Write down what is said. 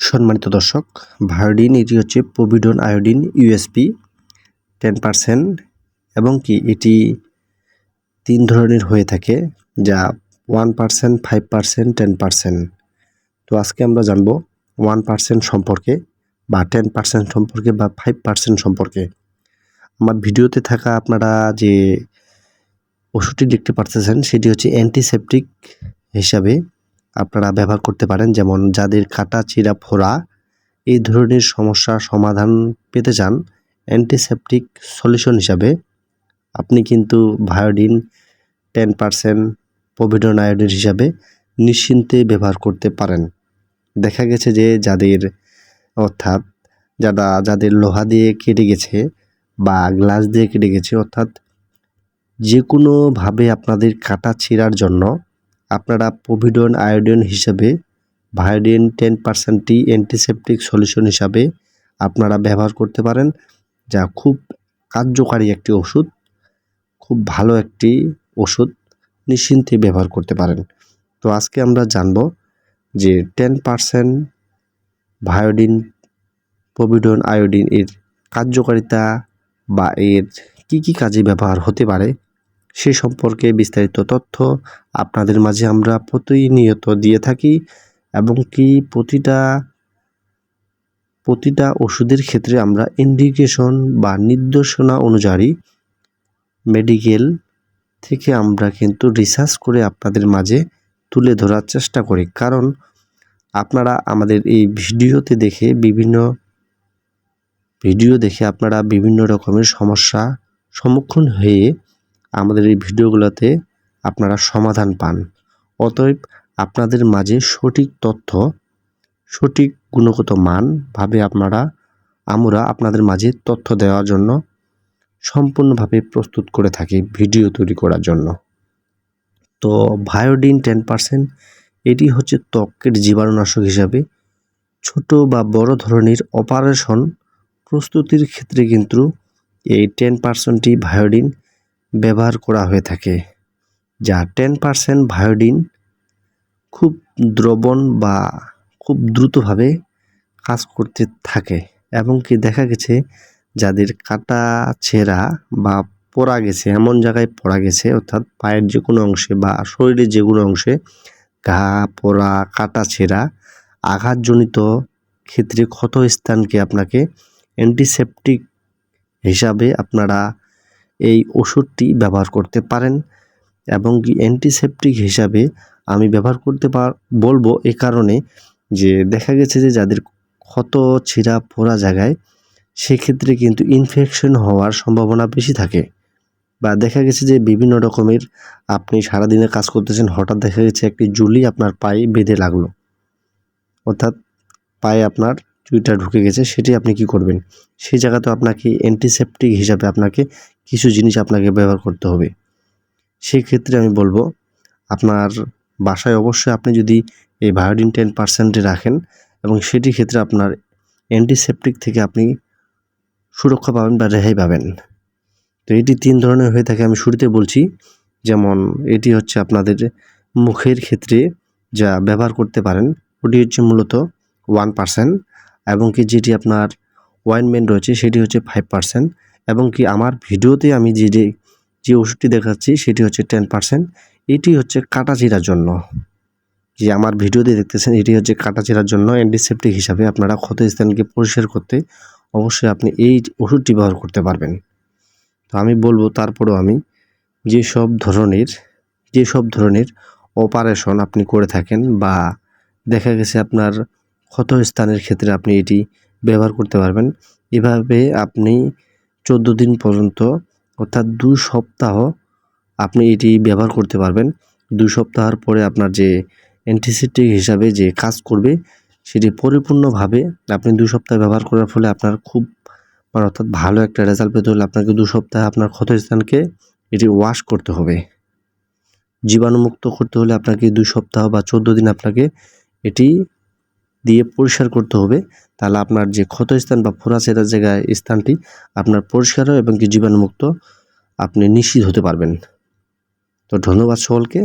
সম্মানিত দর্শক, ভায়োডিন এটি হচ্ছে povidone iodine USP ten percent এবং কি এটি তিন ধরনের হয়ে থাকে, যা one percent, five percent, ten percent. তো আজকে আমরা জানব ওয়ান পারসেন্ট সম্পর্কে বা টেন পারসেন্ট সম্পর্কে বা ফাইভ পারসেন্ট সম্পর্কে। আমার ভিডিওতে থাকা আপনারা যে ওষুধটি দেখতে পারতেছেন, সেটি হচ্ছে অ্যান্টিসেপটিক হিসাবে আপনারা ব্যবহার করতে পারেন, যেমন যাদের কাটা চিরা ফোড়া, এই ধরনের সমস্যার সমাধান পেতে চান অ্যান্টিসেপটিক সলিউশন হিসাবে। আপনি কিন্তু Viodin ten percent povidone iodine হিসাবে নিশ্চিন্তে ব্যবহার করতে পারেন। দেখা গেছে যে যাদের, অর্থাৎ যারা, যাদের লোহা দিয়ে কেটে গেছে বা গ্লাস দিয়ে কেটে গেছে, অর্থাৎ যে কোনোভাবে আপনাদের কাটা ছিঁড়ার জন্য আপনারা পোভিডন আয়োডিন হিসেবে ভায়োডিন টেন পার্সেন্টটি অ্যান্টিসেপটিক সলিউশন হিসাবে আপনারা ব্যবহার করতে পারেন, যা খুব কার্যকারী একটি ওষুধ, খুব ভালো একটি ওষুধ নিশ্চিন্তে ব্যবহার করতে পারেন। তো আজকে আমরা জানব যে ten percent Viodin povidone iodine এর কার্যকারিতা বা এর কি কি কাজে ব্যবহার হতে পারে সে সম্পর্কে বিস্তারিত তথ্য আপনাদের মাঝে আমরা প্রতিনিয়ত দিয়ে থাকি এবং কি প্রতিটা প্রতিটা ওষুধের ক্ষেত্রে আমরা ইন্ডিকেশন বা নির্দেশনা অনুযায়ী মেডিকেল থেকে আমরা কিন্তু রিসার্চ করে আপনাদের মাঝে তুলে ধরার চেষ্টা করি। কারণ আপনারা আমাদের এই ভিডিওতে দেখে বিভিন্ন, ভিডিও দেখে আপনারা বিভিন্ন রকমের সমস্যা সম্মুখীন হয়ে আমাদের এই ভিডিওগুলোতে আপনারা সমাধান পান। অতএব আপনাদের মাঝে সঠিক তথ্য, সঠিক গুণগত মানভাবে আপনারা, আমরা আপনাদের মাঝে তথ্য দেওয়ার জন্য সম্পূর্ণভাবে প্রস্তুত করে থাকি ভিডিও তৈরি করার জন্য। তো ভায়োডিন টেন পারসেন্ট, এটি হচ্ছে ত্বকের জীবাণুনাশক হিসাবে ছোট বা বড় ধরনের অপারেশন প্রস্তুতির ক্ষেত্রে কিন্তু এই টেন পার্সেন্টটি ভায়োডিন ব্যবহার করা হয়ে থাকে, যা টেন পার্সেন্ট ভায়োডিন খুব দ্রবণ বা খুব দ্রুতভাবে কাজ করতে থাকে এবং কি দেখা গেছে, যাদের কাটা ছেঁড়া বা পড়া গেছে, এমন জায়গায় পড়া গেছে, অর্থাৎ পায়ের যে কোনো অংশে বা শরীরের যে কোনো অংশে ঘা পোড়া, কাটা ছেঁড়া আঘাতজনিত ক্ষেত্রে ক্ষত স্থানকে আপনাকে অ্যান্টিসেপটিক হিসাবে আপনারা এই ওষুধটি ব্যবহার করতে পারেন এবং কি অ্যান্টিসেপটিক হিসাবে আমি ব্যবহার করতে পার বলব এ কারণে যে দেখা গেছে যে যাদের ক্ষত, ছিঁড়া, পোড়া জায়গায় সেক্ষেত্রে কিন্তু ইনফেকশন হওয়ার সম্ভাবনা বেশি থাকে। বা দেখা গেছে যে বিভিন্ন রকমের আপনি সারাদিনে কাজ করতেছেন, হঠাৎ দেখা গেছে একটি জুলি আপনার পায়ে বেঁধে লাগল। অর্থাৎ পায়ে আপনার চুইটা ঢুকে গেছে, সেটি আপনি কি করবেন? সেই জায়গাতে আপনাকে অ্যান্টিসেপটিক হিসাবে আপনাকে কিছু জিনিস আপনাকে ব্যবহার করতে হবে। সেই ক্ষেত্রে আমি বলব, আপনার বাসায় অবশ্যই আপনি যদি এই ভায়োডিন টেন পার্সেন্টে রাখেন এবং সেটি ক্ষেত্রে আপনার অ্যান্টিসেপটিক থেকে আপনি সুরক্ষা পাবেন বা রেহাই পাবেন। তো এটি তিন ধরনের হয়ে থাকে। আমি শুরুতে বলছি, যেমন এটি হচ্ছে আপনাদের মুখের ক্ষেত্রে যা ব্যবহার করতে পারেন, ওটি হচ্ছে মূলত ওয়ান পার্সেন্ট এবং কি যেটি আপনার ওয়াইনমেন্ট রয়েছে সেটি হচ্ছে ফাইভ পার্সেন্ট। এবং কি আমার ভিডিওতে আমি যে যে যে ওষুধটি দেখাচ্ছি সেটি হচ্ছে টেন পার্সেন্ট এটি হচ্ছে কাটা চিরার জন্য। যে আমার ভিডিওতে দেখতেছেন, এটি হচ্ছে কাটা চিরার জন্য অ্যান্টিসেপটিক হিসাবে আপনারা ক্ষত স্থানকে পরিষ্কার করতে অবশ্যই আপনি এই ওষুধটি ব্যবহার করতে পারবেন। তো আমি বলব, তারপরেও আমি যেসব ধরনের যেসব ধরনের অপারেশন আপনি করে থাকেন বা দেখা গেছে আপনার ক্ষত স্থানের ক্ষেত্রে আপনি এটি ব্যবহার করতে পারবেন। এভাবে আপনি চোদ্দ দিন পর্যন্ত, অর্থাৎ দু সপ্তাহ আপনি এটি ব্যবহার করতে পারবেন। দু সপ্তাহের পরে আপনার যে অ্যান্টিসেপটিক হিসাবে যে কাজ করবে, সেটি পরিপূর্ণভাবে আপনি দু সপ্তাহ ব্যবহার করার ফলে আপনার খুব মানে অর্থাৎ ভালো একটা রেজাল্ট পেতে হলে আপনাকে দু সপ্তাহে আপনার ক্ষতস্থানকে এটি ওয়াশ করতে হবে। জীবাণুমুক্ত করতে হলে আপনাকে দুই সপ্তাহ বা চোদ্দ দিন আপনাকে এটি দিয়ে পরিষ্কার করতে হবে, তাহলে আপনার যে ক্ষত স্থান বা ফোরা সেরা জায়গায় স্থানটি আপনার পরিষ্কার এবং কি জীবাণুমুক্ত আপনি নিশ্চিত হতে পারবেন। তো ধন্যবাদ সকলকে।